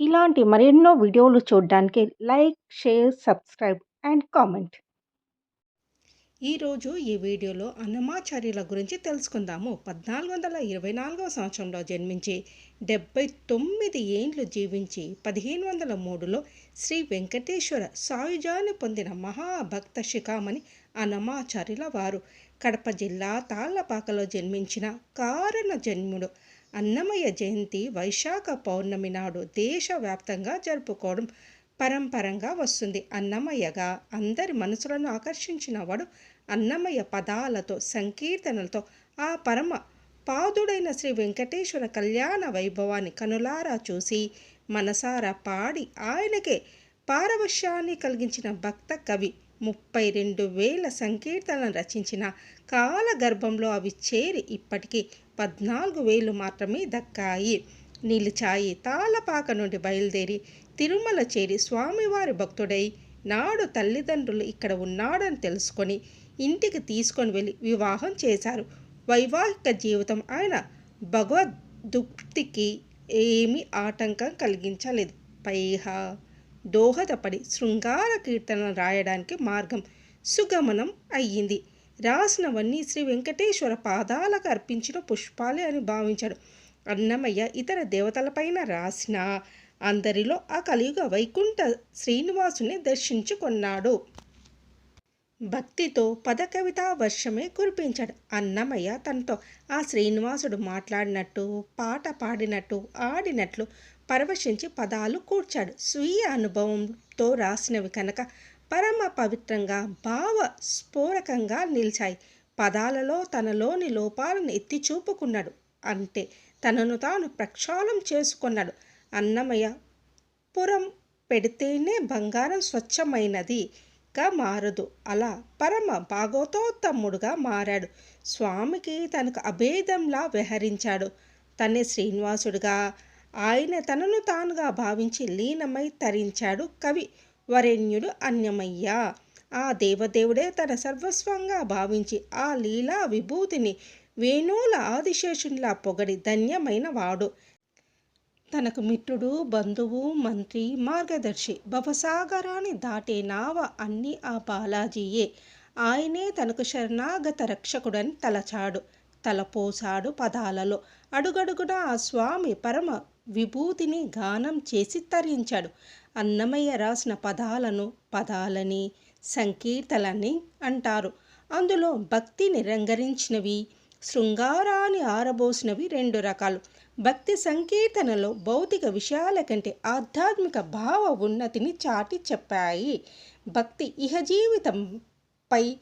ఇలాంటి మరెన్నో వీడియోలు చూడడానికి like share subscribe and comment. ఈరోజు ఈ వీడియోలో అన్నమాచార్యుల గురించి తెలుసుకుందాము. పద్నాలుగు వందల ఇరవై నాలుగవ సంవత్సరంలో జన్మించి డెబ్బై తొమ్మిది ఏండ్లు జీవించి పదిహేను వందల మూడులో శ్రీ వెంకటేశ్వర సాయుజాన్ని పొందిన మహాభక్త శిఖామణి అన్నమాచార్యుల వారు. కడప జిల్లా తాళ్ళపాకలో జన్మించిన కారణ జన్ముడు అన్నమయ్య జయంతి వైశాఖ పౌర్ణమి నాడు దేశవ్యాప్తంగా జరుపుకోవడం పరంపరంగా వస్తుంది. అన్నమయ్యగా అందరి మనసులను ఆకర్షించిన వాడు అన్నమయ్య పదాలతో సంకీర్తనలతో ఆ పరమ పాదుడైన శ్రీ వెంకటేశ్వర కళ్యాణ వైభవాన్ని కనులారా చూసి మనసారా పాడి ఆయనకే పారవశ్యాన్ని కలిగించిన భక్త కవి ముప్పై రెండు వేల సంకీర్తనలు రచించిన కాలగర్భంలో అవి చేరి ఇప్పటికీ పద్నాలుగు వేలు మాత్రమే దక్కాయి. నిలిచాయి తాళపాక నుండి బయలుదేరి తిరుమల చేరి స్వామివారి భక్తుడై నాడు తల్లిదండ్రులు ఇక్కడ ఉన్నాడని తెలుసుకొని ఇంటికి తీసుకొని వెళ్ళి వివాహం చేశారు. వైవాహిక జీవితం ఆయన భగవద్దుక్తికి ఏమీ ఆటంకం కలిగించలేదు. పైహా దోహదపడి శృంగార కీర్తనలు రాయడానికి మార్గం సుగమనం అయ్యింది. రాసినవన్నీ శ్రీ వెంకటేశ్వర పాదాలకు అర్పించిన పుష్పాలే అని భావించాడు. అన్నమయ్య ఇతర దేవతలపైన రాసిన అందరిలో ఆ కలియుగ వైకుంఠ శ్రీనివాసుని దర్శించుకున్నాడు. భక్తితో పద కవితా వర్షమే కురిపించాడు. అన్నమయ్య తనతో ఆ శ్రీనివాసుడు మాట్లాడినట్టు పాట పాడినట్టు ఆడినట్లు పరవశించి పదాలు కూర్చాడు. స్వీయ అనుభవంతో రాసినవి కనుక పరమ పవిత్రంగా భావ స్ఫోరకంగా నిలిచాయి. పదాలలో తనలోని లోపాలను ఎత్తి చూపుకున్నాడు అంటే తనను తాను ప్రక్షాళం చేసుకున్నాడు. అన్నమయ్య పురం పెడితేనే బంగారం స్వచ్ఛమైనదిగా మారదు. అలా పరమ భాగవతోత్తముడుగా మారాడు. స్వామికి తనకు అభేదంలా వ్యవహరించాడు. తనే శ్రీనివాసుడుగా ఆయన తనను తానుగా భావించి లీనమై తరించాడు కవి. వరేణ్యుడు అన్యమయ్య. ఆ దేవదేవుడే తన సర్వస్వంగా భావించి ఆ లీలా విభూతిని వేణువుల ఆదిశేషునిలా పొగడి ధన్యమైన వాడు. తనకు మిత్రుడు బంధువు మంత్రి మార్గదర్శి భవసాగరాన్ని దాటే నావ అన్నీ ఆ బాలాజీయే. ఆయనే తనకు శరణాగత రక్షకుడని తలచాడు. తలపోసాడు పదాలలో. అడుగడుగున ఆ స్వామి పరమ విభూతిని గానం చేసి తరించాడు. అన్నమయ్య రాసిన పదాలను పదాలని సంకీర్తలని అంటారు. అందులో భక్తిని రంగరించినవి శృంగారాన్ని ఆరబోసినవి రెండు రకాలు. భక్తి సంకీర్తనలో భౌతిక విషయాల కంటే ఆధ్యాత్మిక భావ ఉన్నతిని చాటి చెప్పాయి. భక్తి ఇహ జీవితంపై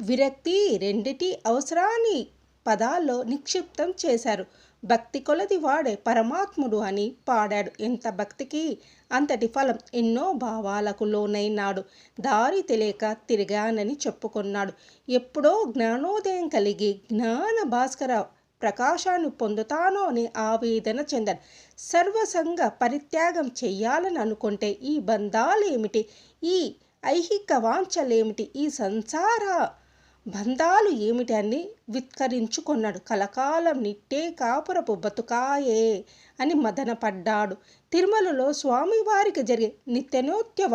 విరక్తి రెండిటి అవసరాన్ని పదాల్లో నిక్షిప్తం చేశారు. భక్తి కొలది వాడే పరమాత్ముడు అని పాడాడు. ఎంత భక్తికి అంతటి ఫలం ఎన్నో భావాలకు లోనైనాడు. దారి తెలియక తిరిగానని చెప్పుకున్నాడు. ఎప్పుడో జ్ఞానోదయం కలిగి జ్ఞాన భాస్కర ప్రకాశాన్ని పొందుతానో అని ఆవేదన చెందాడు సర్వసంగ పరిత్యాగం చెయ్యాలని అనుకుంటే ఈ బంధాలేమిటి? ఈ ఐహిక వాంఛలేమిటి? ఈ సంసార బంధాలు ఏమిటని విత్కరించుకున్నాడు. కలకాలం నిట్టే కాపురపు బతుకాయే అని మదనపడ్డాడు. తిరుమలలో స్వామివారికి జరిగే నిత్యనోత్యవ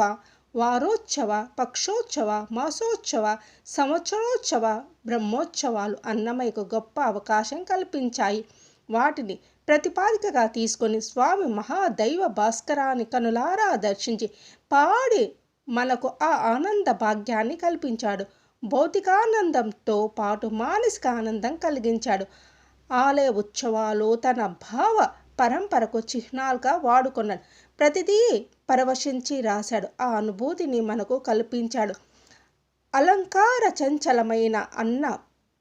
వారోత్సవ పక్షోత్సవ మాసోత్సవ సంవత్సరోత్సవ బ్రహ్మోత్సవాలు అన్నమయ్యకు గొప్ప అవకాశం కల్పించాయి. వాటిని ప్రతిపాదికగా తీసుకొని స్వామి మహాదైవ భాస్కరాన్ని కనులారా దర్శించి పాడి మనకు ఆ ఆనంద భాగ్యాన్ని కల్పించాడు. భౌతికానందంతో పాటు మానసిక ఆనందం కలిగించాడు. ఆలయ ఉత్సవాలు తన భావ పరంపరకు చిహ్నాలుగా వాడుకున్నాడు. ప్రతిదీ పరవశించి రాశాడు. ఆ అనుభూతిని మనకు కల్పించాడు. అలంకార చంచలమైన అన్న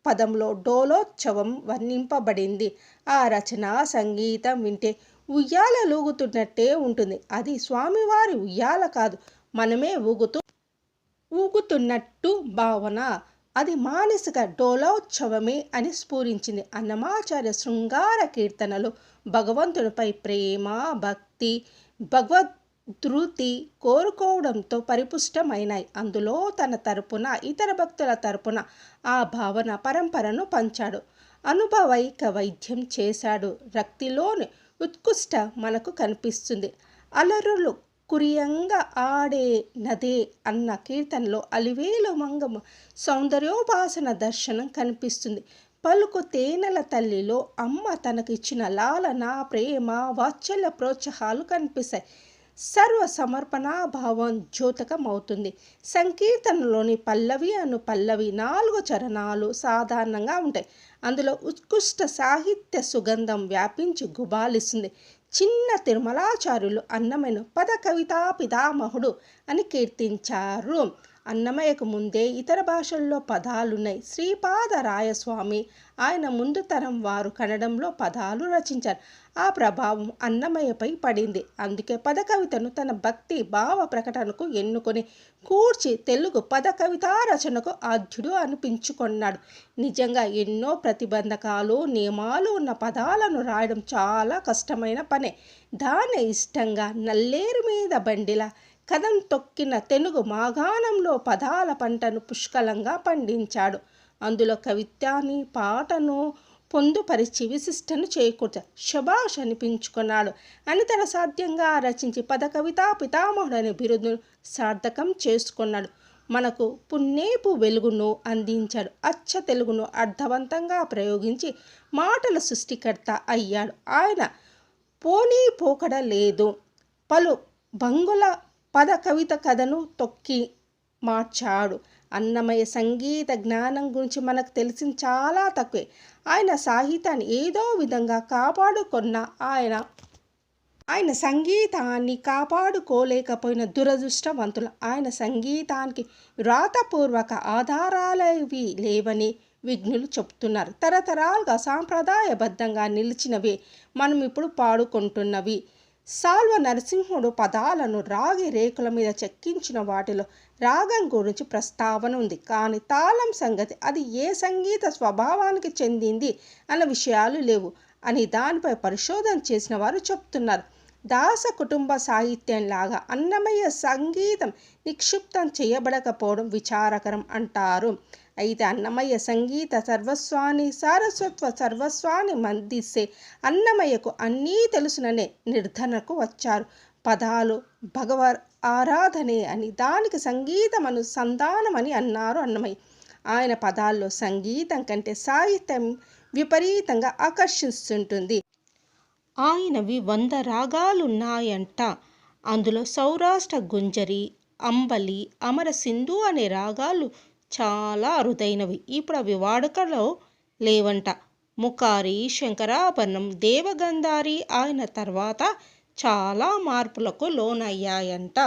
పదంలో డోలోత్సవం వర్ణింపబడింది. ఆ రచన సంగీతం వింటే ఉయ్యాల లూగుతున్నట్టే ఉంటుంది. అది స్వామివారి ఉయ్యాల కాదు. మనమే ఊగుతూ ఊగుతున్నట్టు భావన. అది మానసిక డోలోత్సవమే అని స్ఫూరించింది. అన్నమాచార్య శృంగార కీర్తనలు భగవంతునిపై ప్రేమ భక్తి భగవద్ ధృతి కోరుకోవడంతో పరిపుష్టమైనాయి. అందులో తన తరపున ఇతర భక్తుల తరపున ఆ భావన పరంపరను పంచాడు. అనుభవైక వైద్యం చేశాడు. రక్తిలోని ఉత్కృష్ట మనకు కనిపిస్తుంది. అలరులు కురియంగా ఆడే నదే అన్న కీర్తనలో అలివేలు మంగమ సౌందర్యోపాసన దర్శనం కనిపిస్తుంది. పలుకు తేనెల తల్లిలో అమ్మ తనకిచ్చిన లాలన ప్రేమ వాత్సల్య ప్రోత్సాహాలు కనిపిస్తాయి. సర్వ సమర్పణాభావం ద్యోతకమవుతుంది సంకీర్తనలోని పల్లవి అను పల్లవి నాలుగు చరణాలు సాధారణంగా ఉంటాయి. అందులో ఉత్కృష్ట సాహిత్య సుగంధం వ్యాపించి గుబాలిస్తుంది. చిన్న తిరుమలాచార్యులు అన్నమైన పద కవితా పితామహుడు అని కీర్తించారు. అన్నమయ్యకు ముందే ఇతర భాషల్లో పదాలున్నాయి. శ్రీపాద రాయస్వామి ఆయన ముందు తరం వారు కన్నడంలో పదాలు రచించారు. ఆ ప్రభావం అన్నమయ్యపై పడింది. అందుకే పద కవితను తన భక్తి భావ ప్రకటనకు ఎన్నుకొని కూర్చి తెలుగు పద కవితా రచనకు ఆద్యుడు అనిపించుకున్నాడు. నిజంగా ఎన్నో ప్రతిబంధకాలు నియమాలు ఉన్న పదాలను రాయడం చాలా కష్టమైన పనే. దాన్ని ఇష్టంగా నల్లేరు మీద బండిలా కదం తొక్కిన తెనుగు మాగాణంలో పదాల పంటను పుష్కలంగా పండించాడు. అందులో కవిత్యాన్ని పాటను పొందుపరిచి విశిష్టను చేకూర్చ శుభాష్ అనిపించుకున్నాడు. అనితర సాధ్యంగా రచించి పద కవితా పితామహుడని బిరుదును సార్థకం చేసుకున్నాడు. మనకు పున్నేపు వెలుగును అందించాడు. అచ్చ తెలుగును అర్థవంతంగా ప్రయోగించి మాటల సృష్టికర్త అయ్యాడు. ఆయన పోనీ పోకడ లేదు పలు బంగుల పద కవిత కథను తొక్కి మార్చాడు. అన్నమయ్య సంగీత జ్ఞానం గురించి మనకు తెలిసిన చాలా తక్కువే. ఆయన సాహిత్యాన్ని ఏదో విధంగా కాపాడుకున్న ఆయన ఆయన సంగీతాన్ని కాపాడుకోలేకపోయిన దురదృష్టవంతులు. ఆయన సంగీతానికి వ్రాతపూర్వక ఆధారాలవి లేవని విఘ్నులు చెప్తున్నారు తరతరాలుగా సాంప్రదాయబద్ధంగా నిలిచినవి. మనం ఇప్పుడు పాడుకుంటున్నవి సాల్వ నరసింహుడు పదాలను రాగి రేకుల మీద చెక్కించిన వాటిలో రాగం గురించి ప్రస్తావన ఉంది. కానీ తాళం సంగతి అది ఏ సంగీత స్వభావానికి చెందింది అన్న విషయాలు లేవు అని దానిపై పరిశోధన చేసిన వారు చెప్తున్నారు. దాస కుటుంబ సాహిత్యంలాగా అన్నమయ్య సంగీతం నిక్షిప్తం చేయబడకపోవడం విచారకరం అంటారు. అయితే అన్నమయ్య సంగీత సర్వస్వాన్ని సారస్వత్వ సర్వస్వాన్ని మందిస్తే అన్నమయ్యకు అన్నీ తెలుసుననే నిర్ధనకు వచ్చారు. పదాలు భగవ ఆరాధనే అని దానికి సంగీతం అనుసంధానమని అన్నారు అన్నమయ్య. ఆయన పదాల్లో సంగీతం కంటే సాహిత్యం విపరీతంగా ఆకర్షిస్తుంటుంది. ఆయనవి వంద రాగాలున్నాయంట. అందులో సౌరాష్ట్ర గుంజరి అంబలి అమర సింధు అనే రాగాలు చాలా అరుదైనవి. ఇప్పుడు అవి వాడుకలో లేవంట. ముఖారి శంకరాభరణం దేవగంధారి ఆయన తర్వాత చాలా మార్పులకు లోనయ్యాయంట.